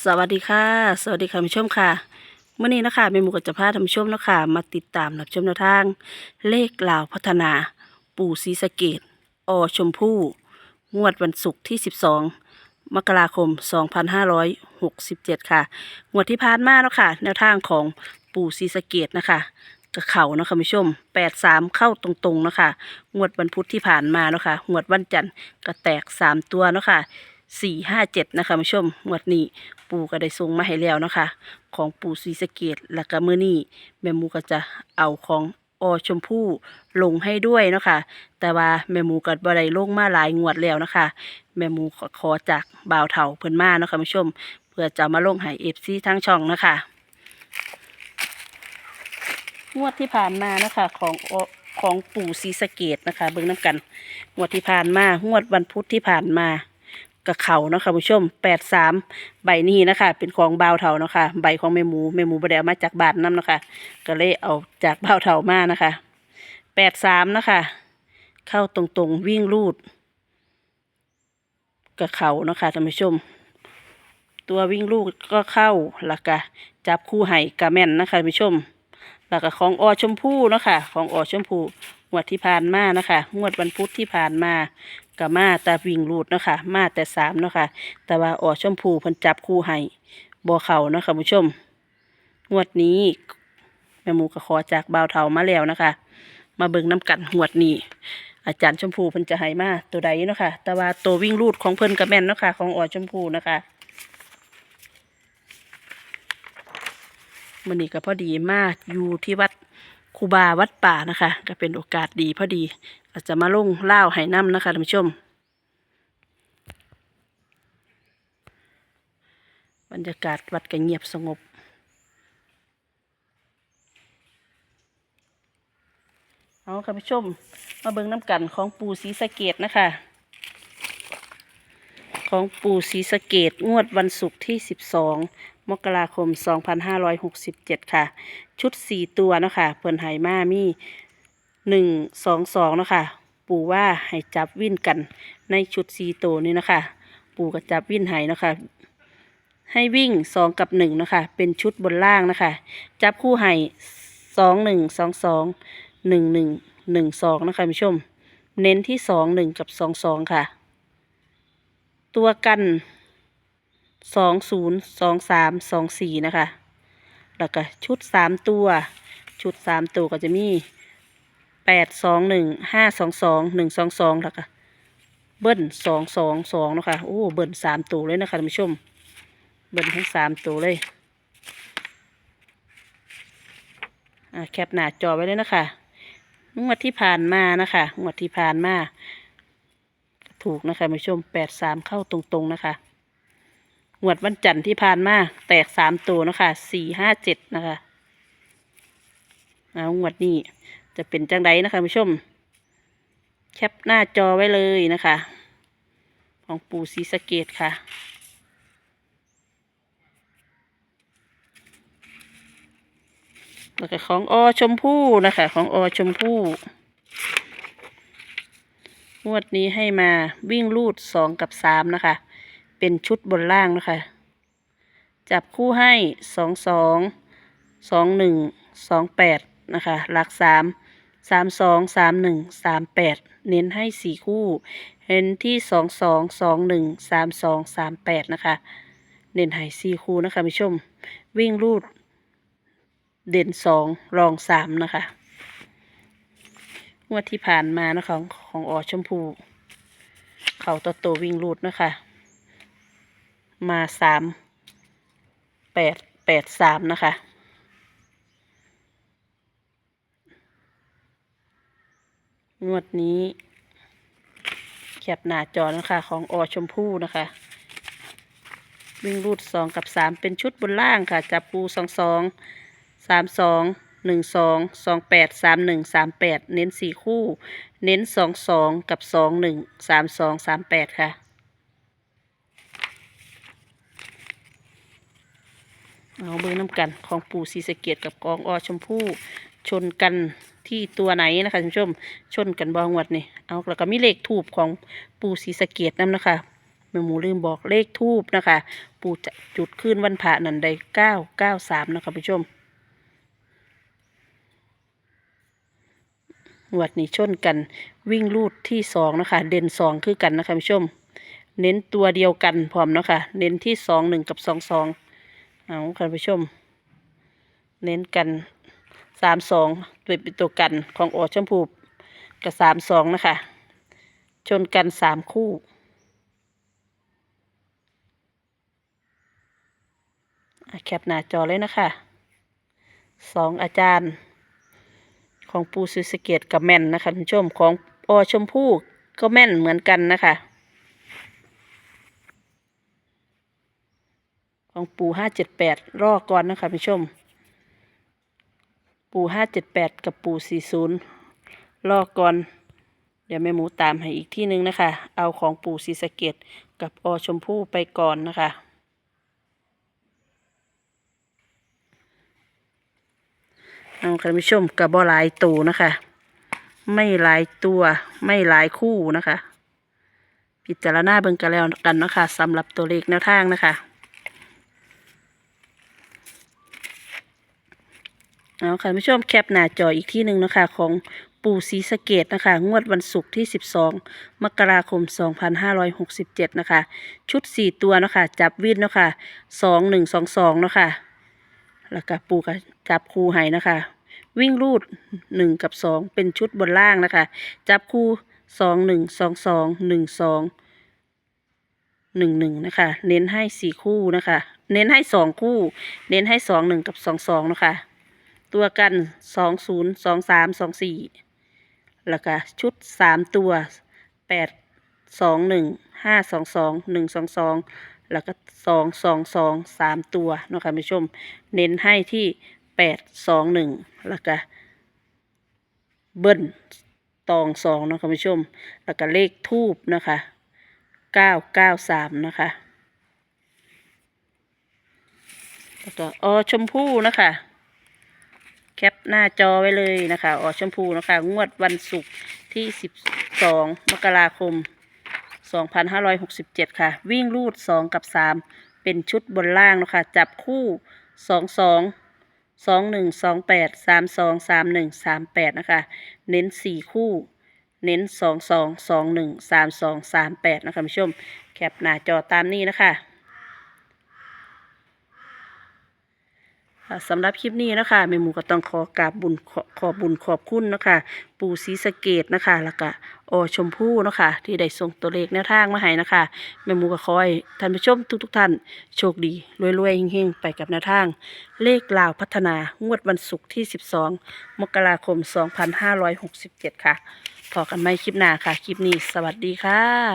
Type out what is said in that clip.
สวัสดีค่ะ สวัสดีค่ะผู้ชมค่ะเมื่อนี้นะคะเมหมูกับจะพาท่านผู้ชมนะคะมาติดตามรับชมแนวทาง เลขลาวพัฒนา ปู่ศรีสะเกดอชมพู่ งวดวันศุกร์ที่ 12 มกราคม 2567 ค่ะ งวดที่ผ่านมาเนาะค่ะ แนวทางของปู่ศรีสะเกดนะคะกระเข่านะคะผู้ชม 83 เข้าตรงๆนะคะงวดวันพุธที่ผ่านมาเนาะค่ะงวดวันจันทร์ก็แตก 3 ตัวนะค่ะ สี่ห้าเจ็ดนะคะผู้ชมงวดนี้ปู่ก็ได้ส่งมาให้แล้วนะคะ ของปู่ศรีสะเกดแล้วก็มื้อนี้แม่หมูก็จะเอาของอชมพู่ลงให้ด้วยเนาะคะแต่ว่าแม่หมูก็บ่ได้ลงมาหลายงวดแล้วนะคะ แม่หมูขอขอจากบ่าวเฒ่าเพิ่นมาเนาะคะผู้ชม เพื่อจะมาลงให้ FC ทั้งช่องนะคะ งวดที่ผ่านมานะคะของอของปู่ศรีสะเกดนะคะ เบิ่งน้ำกัน งวดที่ผ่านมางวดวันพุธที่ผ่านมา กับเขาเนาะค่ะผู้ชมแปดสามใบนี้นะคะ เป็นของบ่าวเถาเนาะค่ะใบของแม่หมูแม่หมูบไดเอามาจากบ้านน้ำเนาะค่ะก็เลยเอาจากบ่าวเถามานะคะแปดสามนะคะ เข้าตรงๆวิ่งรูดกับเขาเนาะค่ะท่านผู้ชม ตัววิ่งลูกก็เข้าแล้วก็จับคู่ไห่กะแม่นนะคะท่านผู้ชมแล้วก็ของอชมพู่เนาะค่ะของอชมพู่งวดที่ผ่านมานะคะงวดวันพุธที่ผ่านมา ก็มาแต่วิ่งรูดเนาะค่ะมาแต่สามเนาะค่ะแต่ว่าอชมพูเพิ่นจับคู่ให้บ่เข่าเนาะค่ะผู้ชม งวดนี้แม่หมูก็ขอจากบ่าวเฒ่ามาแล้วนะคะ มาเบิ่งน้ำกันงวดนี้ อาจารย์ชมพูเพิ่นจะให้มาตัวใดเนาะค่ะแต่ว่าตัววิ่งรูดของเพิ่นก็แม่นเนาะค่ะของออชมพูนะคะมันนี้ก็พอดีมากอยู่ที่วัด ครูบาวัดป่านะคะ ก็เป็นโอกาสดีพอดีก็จะมาลงเล่าวให้น้ำนะคะท่านผู้ชม บรรยากาศวัดก็เงียบสงบเอาค่ะผู้ชม มาเบิ่งน้ำกันของปูศรีสะเกดนะคะ ของปูศรีสะเกดงวดวันศุกร์ที่ 12 มกราคม 2567 ค่ะ ชุด 4 ตัวเนาะคะเพิ่นไหมามี1 2 2เนาะคะปู่ว่าให้จับวิ่นกันในชุด 4 ตัวนี้นะคะปู่ก็จับวิ่นให้เนาะคะให้วิ่ง 2 กับ1เนาะคะเป็นชุดบนล่างนะคะจับคู่ให้2 1 2 2หนึ่งหนึ่งหนึ่งสองนะคะผู้ชม เน้นที่สองหนึ่งกับสองสองค่ะ ตัวกัน สองศูนย์สองสามสองสี่นะคะ แล้วก็ชุดสามตัว ชุดสามตัวก็จะมีแปดสองหนึ่งห้าสองสองหนึ่งสองสองแล้วก็เบิ้ลสองสองสองนะคะโอ้เบิ้ลสามตัวเลยนะคะท่านผู้ชม เบิ้ลทั้งสามตัวเลยอ่าแคปหน้าจอไว้เลยนะคะงวดที่ผ่านมานะคะงวดที่ผ่านมา ถูกนะคะมาชมแปดสามเข้าตรงๆนะคะ งวดวันจันทร์ที่ผ่านมาแตกสามตัวนะคะสี่ห้าเจ็ดนะคะเอางวดนี้จะเป็นจังไดนะคะมาชม แคปหน้าจอไว้เลยนะคะ ของปู่ศรีสเกดค่ะแล้วก็ของอชมพู่นะคะ ของอชมพู่งวดนี้ให้มาวิ่งลูดสองกับสามนะคะ เป็นชุดบนล่างนะคะ จับคู่ให้สองสองสองหนึ่งสองแปดนะคะ หลักสามสามสองสามหนึ่งสามแปดเน้นให้สี่คู่เน้นที่สองสองสองหนึ่งสามสองสามแปดนะคะ เน้นให้สี่คู่นะคะผู้ชม วิ่งลูด เด่นสองรองสามนะคะงวดที่ผ่านมานะคะของของอชมพู เขาตัวโตวิ่งรูดนะคะ มาสามแปดแปดสามนะคะ งวดนี้แคปหน้าจอนะคะ ของอชมพู่นะคะ วิ่งรูดสองกับสามเป็นชุดบนล่างค่ะ จับปูสองสองสามสองหนึ่งสองสองแปดสามหนึ่งสามแปดเน้นสี่คู่ เน้นสองสองกับสองหนึ่งสามสองสามแปดค่ะ เอาเบอร์น้ำกันของปู่ศรีสะเกดกับกองอชมพู่ชนกันที่ตัวไหนนะคะท่านผู้ชมชนกันบองวัดนี่เอาแล้วก็มีเลขถูกของปู่ศรีสะเกดนำนนะคะแม่หมูลืมบอกเลขทูบนะคะ ปู่จะจุดขึ้นวันพระนันได้เก้าเก้าสามนะคะผู้ชมงวดนี้ชนกันวิ่งลูดที่สองนะคะ เด่นสองคือกันนะคะผู้ชม เน้นตัวเดียวกันพร้อมนะคะเน้นที่สองหนึ่งกับสองสอง เอาค่ะผู้ชม เน้นกันสามสองเป็นตัวกันของโอชมพูกับสามสองนะคะ ชนกันสามคู่แคปหน้าจอเลยนะคะสองอาจารย์ ของปูซิสเกตกับแม่นนะคะคุณผู้ชมของอชมพู่ก็แม่นเหมือนกันนะคะ ของปูห้าเจ็ดแปดรอก่อนนะคะผู้ชม ปูห้าเจ็ดแปดกับปูสี่ศูนย์รอก่อน เดี๋ยวแม่หมูตามให้อีกที่หนึ่งนะคะ เอาของปูซีสะเกตกับอชมพู่ไปก่อนนะคะ เอาค่ะท่านผู้ชมกับบ่หลายตัวนะคะ ไม่หลายตัวไม่หลายคู่นะคะ พิจารณาเบิ่งกันแล้วกันนะคะสำหรับตัวเลขแนวทางนะคะ เอาค่ะท่านผู้ชมแคปหน้าจออีกที่หนึ่งนะคะของปู่ศรีสะเกดนะคะ งวดวันศุกร์ที่ 12 มกราคม 2567 นะคะ ชุด 4 ตัวนะคะ จับวิ่นนะคะ 2 1 2 2 นะคะ แล้วก็ปูก็จับคู่ให้นะคะ วิ่งรูด 1 กับ 2 เป็นชุดบนล่างนะคะ จับคู่ 2 1 2 2 1 2 1 1นะคะ เน้นให้4คู่นะคะ เน้นให้2คู่ เน้นให้2 1กับ2 2นะคะ ตัวกันสองศูนย์สองสามสองสี่แล้วก็ชุดสามตัวแปดสองหนึ่งห้าสองสองหนึ่งสองสองแล้วก็สองสองสองสามตัวเนาะคะผู้ชม เน้นให้ที่แปดสองหนึ่งแล้วก็เบิ้ลตองสองเนาะคะผู้ชม แล้วก็เลขทูบนะคะเก้าเก้าสามนะคะแล้วก็อชมพู่นะคะ หน้าจอไว้เลยนะคะ ออกชมพูนะคะ งวดวันศุกร์ที่ 12 มกราคม 2567 ค่ะ วิ่งรูด 2 กับ 3 เป็นชุดบนล่างนะคะ จับคู่ 22 21 28 32 31 38 นะคะ เน้น 4 คู่เน้น 22 21 32 38 นะคะผู้ชม แคปหน้าจอตามนี้นะคะ ค่ะ สำหรับคลิปนี้นะคะแม่หมูก็ต้องขอกราบบุญขอขอบุญขอบคุณนะคะปู่ศรีสะเกดนะคะ แล้วก็โอชมพู่นะคะที่ได้ส่งตัวเลขแนวทางมาให้นะคะแม่หมูก็ขอให้ท่านผู้ชมทุกๆท่านโชคดีรวยๆเฮงๆไปกับแนวทาง เลขลาวพัฒนางวดวันศุกร์ที่ 12 มกราคม 2567 ค่ะพอกันไหมคลิปหน้าค่ะ คลิปนี้สวัสดีค่ะ